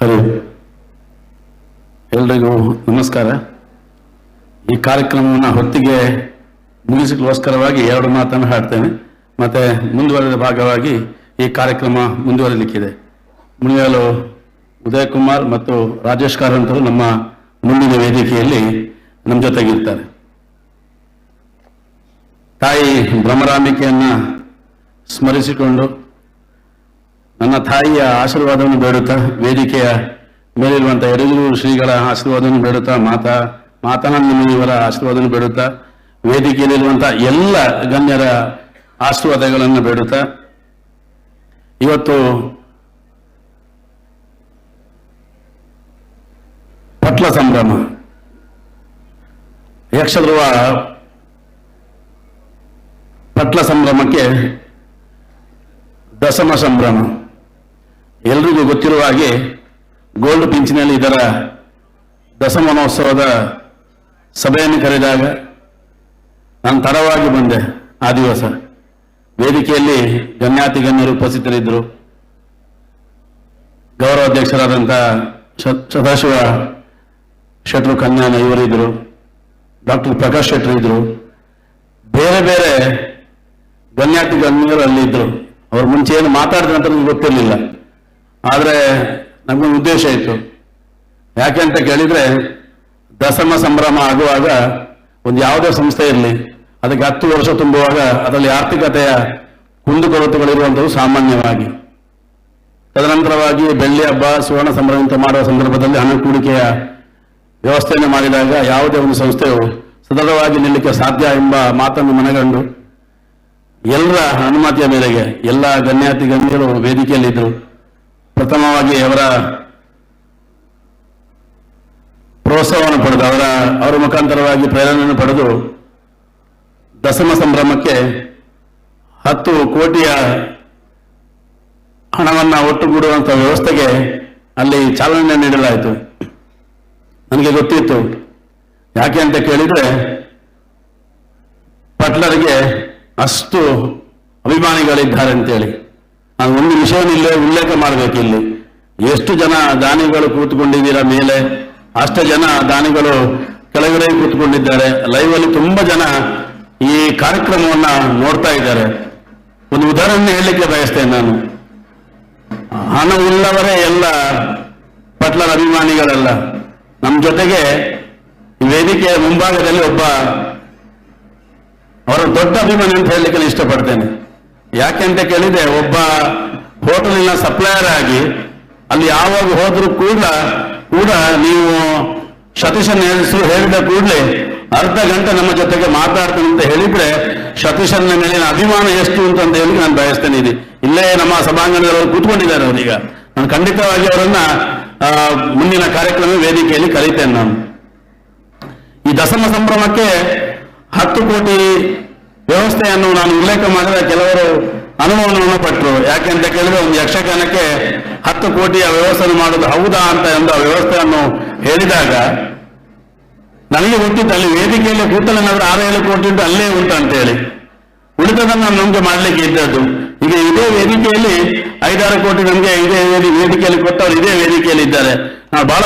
Hello ಎಲ್ರಿಗೂ ನಮಸ್ಕಾರ. ಈ ಕಾರ್ಯಕ್ರಮವನ್ನು ಹೊತ್ತಿಗೆ ಮುಗಿಸಲಿಕ್ಕೋಸ್ಕರವಾಗಿ ಎರಡು ಮಾತನ್ನು ಹಾಡ್ತೇನೆ. ಮತ್ತೆ ಮುಂದುವರೆದ ಭಾಗವಾಗಿ ಈ ಕಾರ್ಯಕ್ರಮ ಮುಂದುವರಿಲಿಕ್ಕಿದೆ. ಮುನಿಯಲು ಉದಯ್ ಕುಮಾರ್ ಮತ್ತು ರಾಜೇಶ್ ಕಾರಂತರು ನಮ್ಮ ಮುಂದಿನ ವೇದಿಕೆಯಲ್ಲಿ ನಮ್ಮ ಜೊತೆಗಿರ್ತಾರೆ. ತಾಯಿ ಬ್ರಹ್ಮರಾಮಿಕೆಯನ್ನು ಸ್ಮರಿಸಿಕೊಂಡು ನನ್ನ ತಾಯಿಯ ಆಶೀರ್ವಾದವನ್ನು ಬೇಡುತ್ತಾ ವೇದಿಕೆಯ ಮೇಲಿರುವಂತಹ ಎರಡೂ ಶ್ರೀಗಳ ಆಶೀರ್ವಾದವನ್ನು ಬೇಡುತ್ತಾ ಮಾತಾ ಮಾತನಾಡಿ ಮುನಿಯವರ ಆಶೀರ್ವಾದವನ್ನು ಬೇಡುತ್ತಾ ವೇದಿಕೆಯಲ್ಲಿರುವಂತಹ ಎಲ್ಲ ಗಣ್ಯರ ಆಶೀರ್ವಾದಗಳನ್ನು ಬೇಡುತ್ತಾ ಇವತ್ತು ಪಟ್ಲ ಸಂಭ್ರಮ ಯಕ್ಷಧ್ರುವ ಪಟ್ಲ ಸಂಭ್ರಮಕ್ಕೆ ದಶಮ ಸಂಭ್ರಮ. ಎಲ್ರಿಗೂ ಗೊತ್ತಿರುವ ಹಾಗೆ ಗೋಲ್ಡ್ ಪಿಂಚಿನಲ್ಲಿ ಇದರ ದಶಮಾನೋತ್ಸವದ ಸಭೆಯನ್ನು ಕರೆದಾಗ ನಾನು ತಡವಾಗಿ ಬಂದೆ ಆ ದಿವಸ. ವೇದಿಕೆಯಲ್ಲಿ ಗಣ್ಯಾತಿ ಗಣ್ಯರು ಉಪಸ್ಥಿತರಿದ್ದರು. ಗೌರವಾಧ್ಯಕ್ಷರಾದಂಥ ಸದಾಶಿವ ಶೆಟ್ರು ಕನ್ಯಾನ ಇವರಿದ್ದರು ಡಾಕ್ಟರ್ ಪ್ರಕಾಶ್ ಶೆಟ್ರು ಇದ್ದರು. ಬೇರೆ ಬೇರೆ ಗಣ್ಯಾತಿ ಗಣ್ಯರು ಅಲ್ಲಿ ಇದ್ರು ಅವ್ರ ಮುಂಚೆ ಏನು ಮಾತಾಡಿದ್ರು ಅಂತ ನನಗೆ ಗೊತ್ತಿರಲಿಲ್ಲ. ಆದರೆ ನಮಗೊಂದು ಉದ್ದೇಶ ಇತ್ತು. ಯಾಕೆ ಅಂತ ಕೇಳಿದರೆ ದಶಮ ಸಂಭ್ರಮ ಆಗುವಾಗ ಒಂದು ಯಾವುದೇ ಸಂಸ್ಥೆ ಇರಲಿ, ಅದಕ್ಕೆ ಹತ್ತು ವರ್ಷ ತುಂಬುವಾಗ ಅದರಲ್ಲಿ ಆರ್ಥಿಕತೆಯ ಕುಂದುಕೊರತೆಗಳಿರುವಂಥವು ಸಾಮಾನ್ಯವಾಗಿ. ತದನಂತರವಾಗಿ ಬೆಳ್ಳಿ ಹಬ್ಬ, ಸುವರ್ಣ ಸಂಭ್ರಮ ಮಾಡುವ ಸಂದರ್ಭದಲ್ಲಿ ಹಣ ಹೂಡಿಕೆಯ ವ್ಯವಸ್ಥೆಯನ್ನು ಮಾಡಿದಾಗ ಯಾವುದೇ ಒಂದು ಸಂಸ್ಥೆಯು ಸದೃಢವಾಗಿ ನಿಲ್ಲಕ್ಕೆ ಸಾಧ್ಯ ಎಂಬ ಮಾತನ್ನು ಮನಗಂಡು ಎಲ್ಲರ ಅನುಮತಿಯ ಮೇರೆಗೆ ಎಲ್ಲ ಗಣ್ಯಾತಿ ಗಣ್ಯರು ವೇದಿಕೆಯಲ್ಲಿದ್ದರು. ಪ್ರಥಮವಾಗಿ ಅವರ ಪ್ರೋತ್ಸಾಹವನ್ನು ಪಡೆದು, ಅವರ ಅವರ ಮುಖಾಂತರವಾಗಿ ಪ್ರೇರಣೆಯನ್ನು ಪಡೆದು ದಸಮ ಸಂಭ್ರಮಕ್ಕೆ ಹತ್ತು ಕೋಟಿಯ ಹಣವನ್ನು ಒಟ್ಟುಗೂಡುವಂಥ ವ್ಯವಸ್ಥೆಗೆ ಅಲ್ಲಿ ಚಾಲನೆ ನೀಡಲಾಯಿತು. ನನಗೆ ಗೊತ್ತಿತ್ತು. ಯಾಕೆ ಅಂತ ಕೇಳಿದ್ರೆ ಪಟ್ಲರಿಗೆ ಅಷ್ಟು ಅಭಿಮಾನಿಗಳಿದ್ದಾರೆ ಅಂತೇಳಿ. ನಾನು ಒಂದು ವಿಷಯವನ್ನು ಇಲ್ಲೇ ಉಲ್ಲೇಖ ಮಾಡಬೇಕು ಇಲ್ಲಿ. ಎಷ್ಟು ಜನ ದಾನಿಗಳು ಕೂತ್ಕೊಂಡಿದ್ದೀರಾ ಮೇಲೆ? ಅಷ್ಟು ಜನ ದಾನಿಗಳು ಕೆಳಗಡೆ ಕೂತ್ಕೊಂಡಿದ್ದಾರೆ. ಲೈವ್ ಅಲ್ಲಿ ತುಂಬಾ ಜನ ಈ ಕಾರ್ಯಕ್ರಮವನ್ನ ನೋಡ್ತಾ ಇದ್ದಾರೆ. ಒಂದು ಉದಾಹರಣೆ ಹೇಳಲಿಕ್ಕೆ ಬಯಸ್ತೇನೆ ನಾನು. ಹಣವುಳ್ಳವರೇ ಎಲ್ಲ ಪಟ್ಲರ ಅಭಿಮಾನಿಗಳೆಲ್ಲ. ನಮ್ಮ ಜೊತೆಗೆ ವೇದಿಕೆಯ ಮುಂಭಾಗದಲ್ಲಿ ಒಬ್ಬ, ಅವರ ದೊಡ್ಡ ಅಭಿಮಾನಿ ಅಂತ ಹೇಳಲಿಕ್ಕೆ ಇಷ್ಟಪಡ್ತೇನೆ. ಯಾಕೆ ಅಂತ ಕೇಳಿದೆ ಒಬ್ಬ ಹೋಟೆಲಿನ ಸಪ್ಲೈಯರ್ ಆಗಿ ಅಲ್ಲಿ ಯಾವಾಗ ಹೋದ್ರೂ ಕೂಡ ಕೂಡ ನೀವು ಸತೀಶನ್ ಹೆಸರು ಹೇಳಿದ ಕೂಡಲೇ ಅರ್ಧ ಗಂಟೆ ನಮ್ಮ ಜೊತೆಗೆ ಮಾತಾಡ್ತೇನೆ ಅಂತ ಹೇಳಿದ್ರೆ ಸತೀಶನ ಮೇಲಿನ ಅಭಿಮಾನ ಎಷ್ಟು ಅಂತ ಅಂತ ಹೇಳಿ ನಾನು ಬಯಸ್ತೇನೆ ಇದು ಇಲ್ಲೇ ನಮ್ಮ ಸಭಾಂಗಣದಲ್ಲಿ ಅವರು ಕೂತ್ಕೊಂಡಿದ್ದಾರೆ ಅವರೀಗ. ನಾನು ಖಂಡಿತವಾಗಿ ಅವರನ್ನ ಮುಂದಿನ ಕಾರ್ಯಕ್ರಮ ವೇದಿಕೆಯಲ್ಲಿ ಕರೀತೇನೆ ನಾನು. ಈ ದಸಮ ಸಂಭ್ರಮಕ್ಕೆ ಹತ್ತು ಕೋಟಿ ವ್ಯವಸ್ಥೆಯನ್ನು ನಾನು ಉಲ್ಲೇಖ ಮಾಡಿದ ಕೆಲವರು ಅನುಭವವನ್ನು ಪಟ್ಟರು ಯಾಕೆಂತ ಕೇಳಿದ್ರೆ ಒಂದು ಯಕ್ಷಗಾನಕ್ಕೆ ಹತ್ತು ಕೋಟಿಯ ವ್ಯವಸ್ಥೆ ಮಾಡೋದು ಹೌದಾ ಅಂತ ಎಂಬ ವ್ಯವಸ್ಥೆಯನ್ನು ಹೇಳಿದಾಗ, ನನಗೆ ಗೊತ್ತಿತ್ತು, ಅಲ್ಲಿ ವೇದಿಕೆಯಲ್ಲಿ ಕೂತಲೇನಾದ್ರೂ ಆರು ಏಳು ಕೋಟಿ ಇದ್ದು ಅಲ್ಲೇ ಉಂಟು ಅಂತ ಹೇಳಿ. ಉಳಿದದನ್ನು ನಮ್ಗೆ ಮಾಡ್ಲಿಕ್ಕೆ ಇದ್ದದ್ದು. ಈಗ ಇದೇ ವೇದಿಕೆಯಲ್ಲಿ ಐದಾರು ಕೋಟಿ ನಮಗೆ ಇದೇ ವೇದಿ- ವೇದಿಕೆಯಲ್ಲಿ ಕೊಟ್ಟವರು ಇದೇ ವೇದಿಕೆಯಲ್ಲಿ ಇದ್ದಾರೆ. ನಾನು ಬಹಳ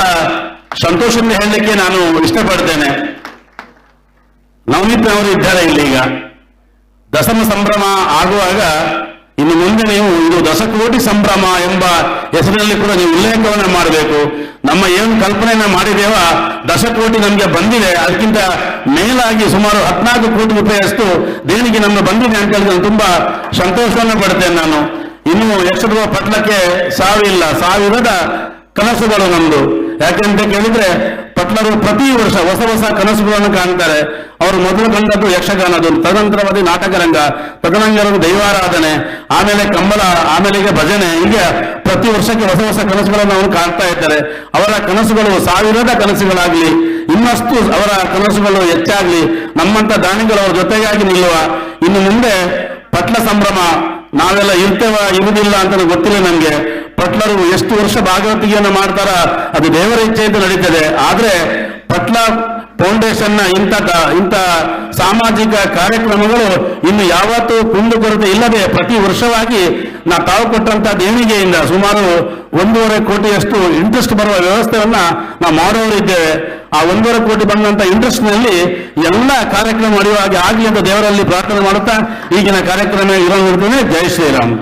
ಸಂತೋಷದಿಂದ ಹೇಳಲಿಕ್ಕೆ ನಾನು ಇಷ್ಟಪಡ್ತೇನೆ. ನವನೀತ್ ಅವರು ಇದ್ದಾರೆ ಇಲ್ಲಿ ಈಗ. ದಶಮ ಸಂಭ್ರಮ ಆಗುವಾಗ ಇನ್ನು ಮುಂದೆ ನೀವು ಇದು ದಶಕೋಟಿ ಸಂಭ್ರಮ ಎಂಬ ಹೆಸರಿನಲ್ಲಿ ಕೂಡ ನೀವು ಉಲ್ಲೇಖವನ್ನು ಮಾಡಬೇಕು. ನಮ್ಮ ಏನು ಕಲ್ಪನೆಯನ್ನು ಮಾಡಿದೇವ ದಶಕೋಟಿ ನಮಗೆ ಬಂದಿದೆ. ಅದಕ್ಕಿಂತ ಮೇಲಾಗಿ ಸುಮಾರು ಹದಿನಾಲ್ಕು ಕೋಟಿ ರೂಪಾಯಿಯಷ್ಟು ದೇಣಿಗೆ ನಮಗೆ ಬಂದಿದೆ ಅಂತ ಹೇಳಿದ್ರೆ ನಾನು ತುಂಬಾ ಸಂತೋಷವನ್ನು ಪಡ್ತೇನೆ ನಾನು. ಇನ್ನು ಯಕ್ಷಧ್ರುವ ಪಟ್ಲಕ್ಕೆ ಸಾವಿಲ್ಲ, ಸಾವಿರದ ಕನಸುಗಳು ನಮ್ದು. ಯಾಕೆಂತ ಕೇಳಿದ್ರೆ ಪಟ್ಲರು ಪ್ರತಿ ವರ್ಷ ಹೊಸ ಹೊಸ ಕನಸುಗಳನ್ನು ಕಾಣ್ತಾರೆ. ಅವರು ಮೊದಲು ಕಂಡದ್ದು ಯಕ್ಷಗಾನದು ತದನಂತರವಾದಿ ನಾಟಕ ರಂಗ ತದನಂತರ ದೈವಾರಾಧನೆ, ಆಮೇಲೆ ಕಂಬಳ ಆಮೇಲೆ ಭಜನೆ, ಹೀಗೆ ಪ್ರತಿ ವರ್ಷಕ್ಕೆ ಹೊಸ ಹೊಸ ಕನಸುಗಳನ್ನು ಅವರು ಕಾಣ್ತಾ ಇದ್ದಾರೆ. ಅವರ ಕನಸುಗಳು ಸಾವಿರದ ಕನಸುಗಳಾಗ್ಲಿ, ಇನ್ನಷ್ಟು ಅವರ ಕನಸುಗಳು ಹೆಚ್ಚಾಗ್ಲಿ ನಮ್ಮಂತ ದಾನಿಗಳು ಅವರ ಜೊತೆಗಾಗಿ ನಿಲ್ಲುವ, ಇನ್ನು ಮುಂದೆ ಪಟ್ಲ ಸಂಭ್ರಮ, ನಾವೆಲ್ಲ ಇರ್ತೇವ, ಇರುವುದಿಲ್ಲ ಅಂತ ನನಗೆ ಗೊತ್ತಿಲ್ಲ ನಮ್ಗೆ. ಪಟ್ಲರು ಎಷ್ಟು ವರ್ಷ ಭಾಗವತಿಗೆಯನ್ನು ಮಾಡ್ತಾರ, ಅದು ದೇವರ ಇಚ್ಛೆಯಿಂದ ನಡೀತದೆ. ಆದ್ರೆ ಪಟ್ಲ ಫೌಂಡೇಶನ್ನ ಇಂಥ ಇಂಥ ಸಾಮಾಜಿಕ ಕಾರ್ಯಕ್ರಮಗಳು ಇನ್ನು ಯಾವತ್ತೂ ಕುಂದುಕೊರತೆ ಇಲ್ಲದೆ ಪ್ರತಿ ವರ್ಷವಾಗಿ ನಾ ತಾವು ಕೊಟ್ಟಂತ ದೇಣಿಗೆಯಿಂದ ಸುಮಾರು ಒಂದೂವರೆ ಕೋಟಿಯಷ್ಟು ಇಂಟ್ರೆಸ್ಟ್ ಬರುವ ವ್ಯವಸ್ಥೆಯನ್ನ ನಾವು ಮಾಡೋರಿದ್ದೇವೆ ಆ ಒಂದೂವರೆ ಕೋಟಿ ಬಂದಂತ ಇಂಟ್ರೆಸ್ಟ್ನಲ್ಲಿ ಎಲ್ಲ ಕಾರ್ಯಕ್ರಮ ನಡೆಯುವ ಹಾಗೆ ಆಗಲಿ ಅಂತ ದೇವರಲ್ಲಿ ಪ್ರಾರ್ಥನೆ ಮಾಡುತ್ತಾ, ಈಗಿನ ಕಾರ್ಯಕ್ರಮ ಇರೋ ಜೈ ಶ್ರೀರಾಮ್.